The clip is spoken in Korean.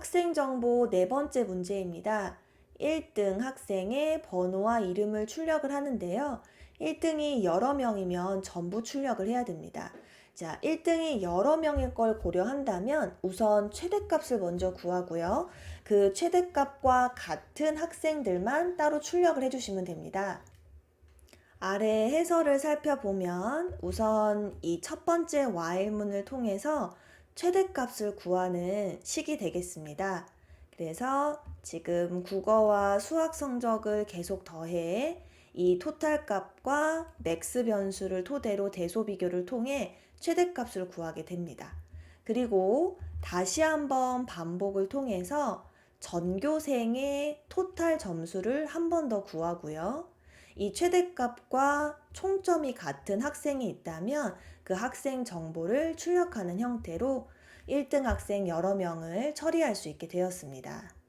학생 정보 네 번째 문제입니다. 1등 학생의 번호와 이름을 출력을 하는데요. 1등이 여러 명이면 전부 출력을 해야 됩니다. 자, 1등이 여러 명일 걸 고려한다면 우선 최대값을 먼저 구하고요. 그 최대값과 같은 학생들만 따로 출력을 해주시면 됩니다. 아래 해설을 살펴보면 우선 이 첫 번째 while문을 통해서 최대값을 구하는 식이 되겠습니다. 그래서 지금 국어와 수학 성적을 계속 더해 이 토탈 값과 맥스 변수를 토대로 대소 비교를 통해 최대값을 구하게 됩니다. 그리고 다시 한번 반복을 통해서 전교생의 토탈 점수를 한 번 더 구하고요. 이 최대값과 총점이 같은 학생이 있다면 그 학생 정보를 출력하는 형태로 1등 학생 여러 명을 처리할 수 있게 되었습니다.